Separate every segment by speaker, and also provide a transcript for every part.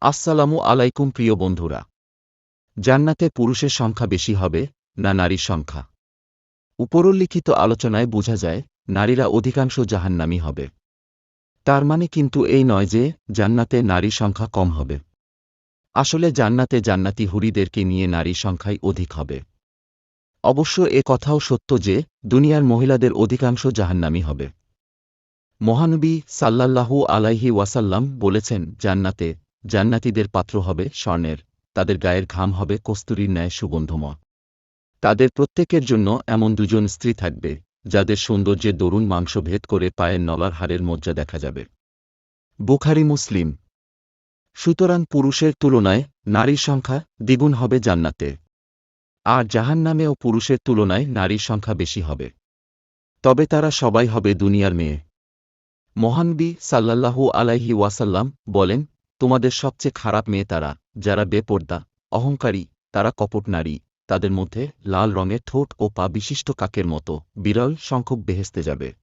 Speaker 1: আসসালামু আলাইকুম প্রিয় বন্ধুরা। জান্নাতে পুরুষের সংখ্যা বেশি হবে না নারীর সংখ্যা? উপরোল্লিখিত আলোচনায় বোঝা যায়, নারীরা অধিকাংশ জাহান্নামি হবে। তার মানে কিন্তু এই নয় যে জান্নাতে নারীর সংখ্যা কম হবে। আসলে জান্নাতে জান্নাতি হুরিদেরকে নিয়ে নারীর সংখ্যাই অধিক হবে। অবশ্য এ কথাও সত্য যে দুনিয়ার মহিলাদের অধিকাংশ জাহান্নামি হবে। মহানবী সাল্লাল্লাহু আলাইহি ওয়াসাল্লাম বলেছেন, জান্নাতে জান্নাতীদের পাত্র হবে স্বর্ণের, তাদের গায়ের ঘাম হবে কস্তুরীর ন্যায় সুগন্ধময়। তাদের প্রত্যেকের জন্য এমন দুজন স্ত্রী থাকবে, যাদের সৌন্দর্যের দরুন মাংস ভেদ করে পায়ের নলার হারের মজ্জা দেখা যাবে। বুখারি, মুসলিম। সুতরাং পুরুষের তুলনায় নারীর সংখ্যা দ্বিগুণ হবে জান্নাতে, আর জাহান্নামেও পুরুষের তুলনায় নারীর সংখ্যা বেশি হবে। তবে তারা সবাই হবে দুনিয়ার মেয়ে। মহানবী সাল্লাল্লাহু আলাইহি ওয়াসাল্লাম বলেন তোমাদের সবচেয়ে খারাপ মেয়ে তারা, যারা বেপর্দা, অহংকারী, তারা কপট নারী, তাদের মধ্যে লাল রঙের ঠোঁট ও পা বিশিষ্ট কাকের মতো, বিরল সংখ্যক বেহেস্তে যাবে।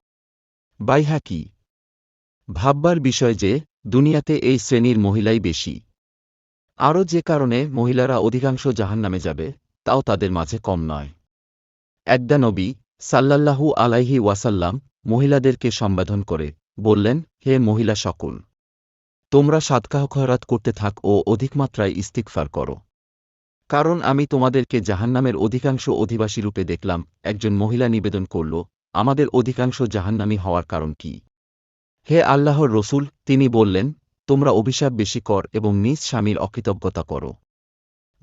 Speaker 1: বাইহা কি? ভাববার বিষয় যে, দুনিয়াতে এই শ্রেণির মহিলাই বেশি। আরও যে কারণে মহিলারা অধিকাংশ জাহান্নামে যাবে, তাও তাদের মাঝে কম নয়। একদা নবী সাল্লাল্লাহু আলাইহি ওয়াসাল্লাম মহিলাদেরকে সম্বোধন করে বললেন, হে মহিলা সকল! তোমরা সাদকাহ খয়রাত করতে থাক ও অধিকমাত্রায় ইস্তিকফার করো। কারণ আমি তোমাদেরকে জাহান্নামের অধিকাংশ অধিবাসী রূপে দেখলাম, একজন মহিলা নিবেদন করল, আমাদের অধিকাংশ জাহান্নামী হওয়ার কারণ কি? হে আল্লাহর রসুল, তিনি বললেন, তোমরা অভিশাপ বেশি কর এবং নিজ স্বামীর অকৃতজ্ঞতা করো।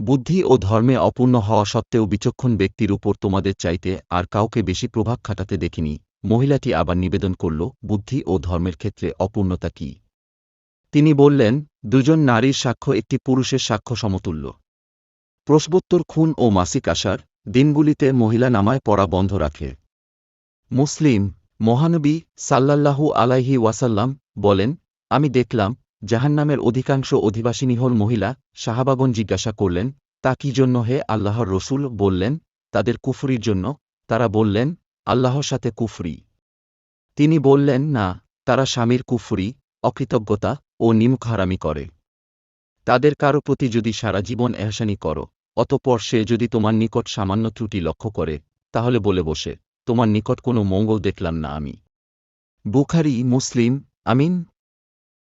Speaker 1: বুদ্ধি ও ধর্মে অপূর্ণ হওয়া সত্ত্বেও বিচক্ষণ ব্যক্তির উপর তোমাদের চাইতে আর কাউকে বেশি প্রভাব খাটাতে দেখিনি। মহিলাটি আবার নিবেদন করল, বুদ্ধি ও ধর্মের ক্ষেত্রে অপূর্ণতা কি? তিনি বললেন, দুজন নারীর সাক্ষ্য একটি পুরুষের সাক্ষ্য সমতুল্য। প্রশ্বোত্তর খুন ও মাসিক আসার দিনগুলিতে মহিলা নামায় পড়া বন্ধ রাখে। মুসলিম, মহানবী সাল্লাল্লাহু আলাইহি ওয়াসাল্লাম বলেন, আমি দেখলাম, জাহান্নামের অধিকাংশ অধিবাসিনী হল মহিলা। শাহাবাগন জিজ্ঞাসা করলেন, তা কি জন্য হে আল্লাহর রসুল? বললেন, তাদের কুফরির জন্য। তারা বললেন, আল্লাহর সাথে কুফরি। তিনি বললেন, না, তারা স্বামীর কুফরি, অকৃতজ্ঞতা ও নিমুখারামি করে। তাদের কারও প্রতি যদি সারা জীবন এহসানি করো, অতপর সে যদি তোমার নিকট সামান্য ত্রুটি লক্ষ্য করে, তাহলে বলে বসে, তোমার নিকট কোনো মঙ্গল দেখলাম না আমি। বুখারি, মুসলিম, আমিন